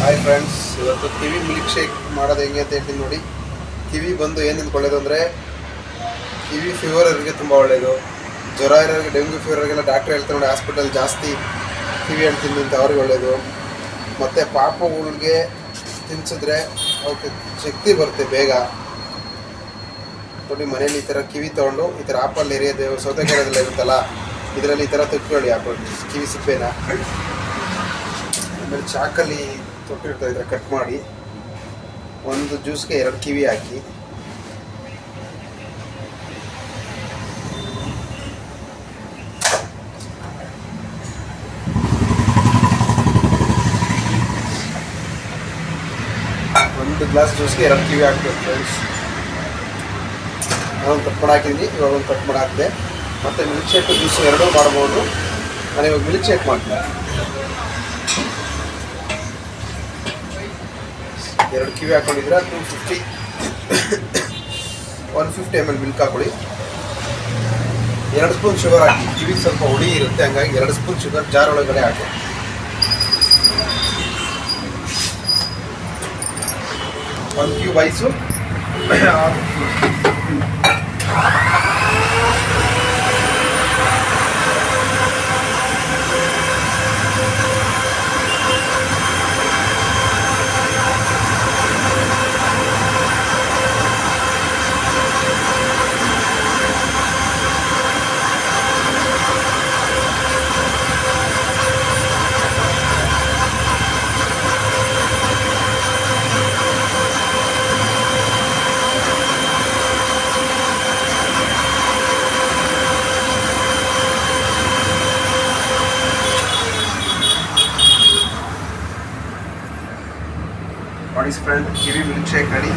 Hi friends ಇವತ್ತು ಕಿವಿ milk shake ಮಾಡೋದು ಹೆಂಗೆ ಅಂತ ಹೇಳ್ತೀನಿ ನೋಡಿ. ಕಿವಿ ಬಂದು ಏನು ಒಳ್ಳೇದು ಅಂದರೆ ಕಿವಿ ಫೀವರ್ ಅವರಿಗೆ ತುಂಬ ಒಳ್ಳೆಯದು ಜ್ವರ ಇರೋರಿಗೆ, ಡೆಂಗ್ಯೂ ಫೀವರ್ ಅವರಿಗೆಲ್ಲ ಡಾಕ್ಟ್ರ್ ಹೇಳ್ತಾರೆ ನೋಡಿ ಹಾಸ್ಪಿಟಲ್ ಜಾಸ್ತಿ ಕಿವಿ ಹಣ್ಣು ತಿಂದು ಅಂತ ಅವ್ರಿಗೆ ಒಳ್ಳೆಯದು ಮತ್ತು ಪಾಪಗಳಿಗೆ ತಿನ್ಸಿದ್ರೆ ಅವಕ್ಕೆ ಶಕ್ತಿ ಬರುತ್ತೆ ಬೇಗ. ನೋಡಿ, ಮನೇಲಿ ಈ ಥರ ಕಿವಿ ತೊಗೊಂಡು ಈ ಥರ ಆಪಲ್ ಎರಿಯೋದು ಸೌತೆಕಾಯಿದೆಲ್ಲ ಇರುತ್ತಲ್ಲ, ಇದರಲ್ಲಿ ಈ ಥರ ತುಟ್ಕೊಳ್ಳಿ ಆಪಲ್, ಕಿವಿ ಸಿಪ್ಪೆನ. ಆಮೇಲೆ ಚಾಕಲ್ಲಿ ತೊಟ್ಟಿರ್ತಾ ಇದ್ರೆ ಕಟ್ ಮಾಡಿ, ಒಂದು ಜ್ಯೂಸ್ಗೆ ಎರಡು ಕಿವಿ ಹಾಕಿ. ಒಂದು ಗ್ಲಾಸ್ ಜ್ಯೂಸ್ಗೆ ಎರಡು ಕಿವಿ ಹಾಕ್ಬೇಕು ಫ್ರೆಂಡ್ಸ್ ನಾನೊಂದು ಕಟ್ ಮಾಡಿ ಹಾಕಿದ್ವಿ ಇವಾಗ ಒಂದು ಕಟ್ ಮಾಡಿ ಹಾಕಿದೆ ಮತ್ತು ಮಿಲ್ಕ್ ಶೇಕ್ ಜ್ಯೂಸ್ ಎರಡೂ ಮಾಡ್ಬೋದು. ನಾನು ಇವಾಗ ಮಿಲ್ಕ್ ಶೇಕ್ ಮಾಡ್ತೀನಿ. ಎರಡು kiwi ಹಾಕೊಂಡಿದ್ರೆ two fifty one fifty M L milk ಹಾಕೊಳ್ಳಿ. ಎರಡು ಸ್ಪೂನ್ ಶುಗರ್ ಹಾಕಿ. ಕಿವಿ ಸ್ವಲ್ಪ ಹುಳಿ ಇರುತ್ತೆ, ಹಂಗಾಗಿ ಎರಡು ಸ್ಪೂನ್ ಶುಗರ್ ಜಾರ್ ಒಳಗಡೆ ಹಾಕಿ. ಒಂದು ಕ್ಯೂಬ್ ಐಸು ನೋಡಿ friend kiwi milk shake ready